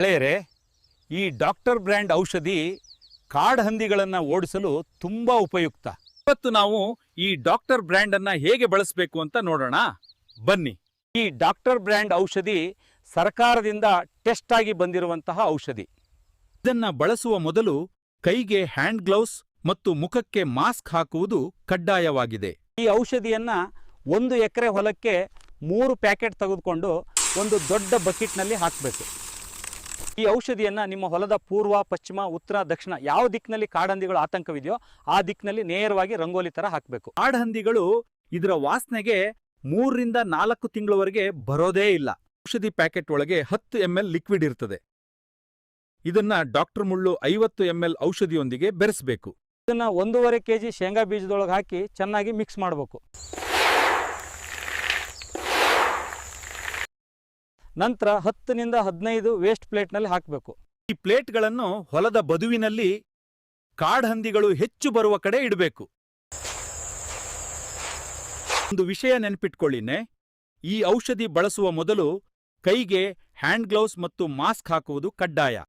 ಗೆಳೆಯರೇ ಈ doctor brand ಔಷಧಿ ಕಾಡ್ ಹಂದಿಗಳನ್ನು ಓಡಿಸಲು ತುಂಬಾ ಉಪಯುಕ್ತ. ಇವತ್ತು ನಾವು ಈ ಡಾಕ್ಟರ್ ಬ್ರ್ಯಾಂಡ್ ಅನ್ನ ಹೇಗೆ ಬಳಸಬೇಕು ಅಂತ ನೋಡೋಣ. ಬನ್ನಿ. ಈ ಡಾಕ್ಟರ್ ಬ್ರ್ಯಾಂಡ್ ಔಷಧಿ ಸರ್ಕಾರದಿಂದ ಟೆಸ್ಟ್ ಆಗಿ ಬಂದಿರುವಂತಹ ಔಷಧಿ. ಇದನ್ನ ಬಳಸುವ ಮೊದಲು ಕೈಗೆ ಹ್ಯಾಂಡ್ ಗ್ಲೌಸ್ ಮತ್ತು ಮುಖಕ್ಕೆ ಮಾಸ್ಕ್ ಹಾಕುವುದು ಕಡ್ಡಾಯವಾಗಿದೆ. ಈ ಔಷಧಿಯನ್ನ ಒಂದು ಎಕರೆ ಹೊಲಕ್ಕೆ ಮೂರು ಪ್ಯಾಕೆಟ್ ತೆಗೆದುಕೊಂಡು ಒಂದು ದೊಡ್ಡ ಬಕೆಟ್ನಲ್ಲಿ ಹಾಕಬೇಕು. ಈ ಔಷಧಿಯನ್ನ ನಿಮ್ಮ ಹೊಲದ ಪೂರ್ವ ಪಶ್ಚಿಮ ಉತ್ತರ ದಕ್ಷಿಣ ಯಾವ ದಿಕ್ಕಿನಲ್ಲಿ ಕಾಡಹಂದಿಗಳು ಆತಂಕವಿದೆಯೋ ಆ ದಿಕ್ಕಿನಲ್ಲಿ ನೇರವಾಗಿ ರಂಗೋಲಿ ತರ ಹಾಕಬೇಕು. ಕಾಡಹಂದಿಗಳು ಇದರ ವಾಸನೆಗೆ ಮೂರರಿಂದ ನಾಲ್ಕು ತಿಂಗಳವರೆಗೆ ಬರೋದೇ ಇಲ್ಲ. ಔಷಧಿ ಪ್ಯಾಕೆಟ್ ಒಳಗೆ ಹತ್ತು ಎಂ ಎಲ್ ಲಿಕ್ವಿಡ್ ಇರ್ತದೆ. ಇದನ್ನ ಡಾಕ್ಟರ್ ಮುಳ್ಳು ಐವತ್ತು ಎಂ ಎಲ್ ಔಷಧಿಯೊಂದಿಗೆ ಬೆರೆಸಬೇಕು. ಇದನ್ನ ಒಂದೂವರೆ ಕೆಜಿ ಶೇಂಗಾ ಬೀಜದೊಳಗೆ ಹಾಕಿ ಚೆನ್ನಾಗಿ ಮಿಕ್ಸ್ ಮಾಡಬೇಕು. ನಂತರ ಹತ್ತನಿಂದ ಹದಿನೈದು ವೇಸ್ಟ್ ಪ್ಲೇಟ್ನಲ್ಲಿ ಹಾಕಬೇಕು. ಈ ಪ್ಲೇಟ್ಗಳನ್ನು ಹೊಲದ ಬದುವಿನಲ್ಲಿ ಕಾಡ್ಹಂದಿಗಳು ಹೆಚ್ಚು ಬರುವ ಕಡೆ ಇಡಬೇಕು. ಒಂದು ವಿಷಯ ನೆನಪಿಟ್ಕೊಳ್ಳಿನೆ, ಈ ಔಷಧಿ ಬಳಸುವ ಮೊದಲು ಕೈಗೆ ಹ್ಯಾಂಡ್ ಗ್ಲೌಸ್ ಮತ್ತು ಮಾಸ್ಕ್ ಹಾಕುವುದು ಕಡ್ಡಾಯ.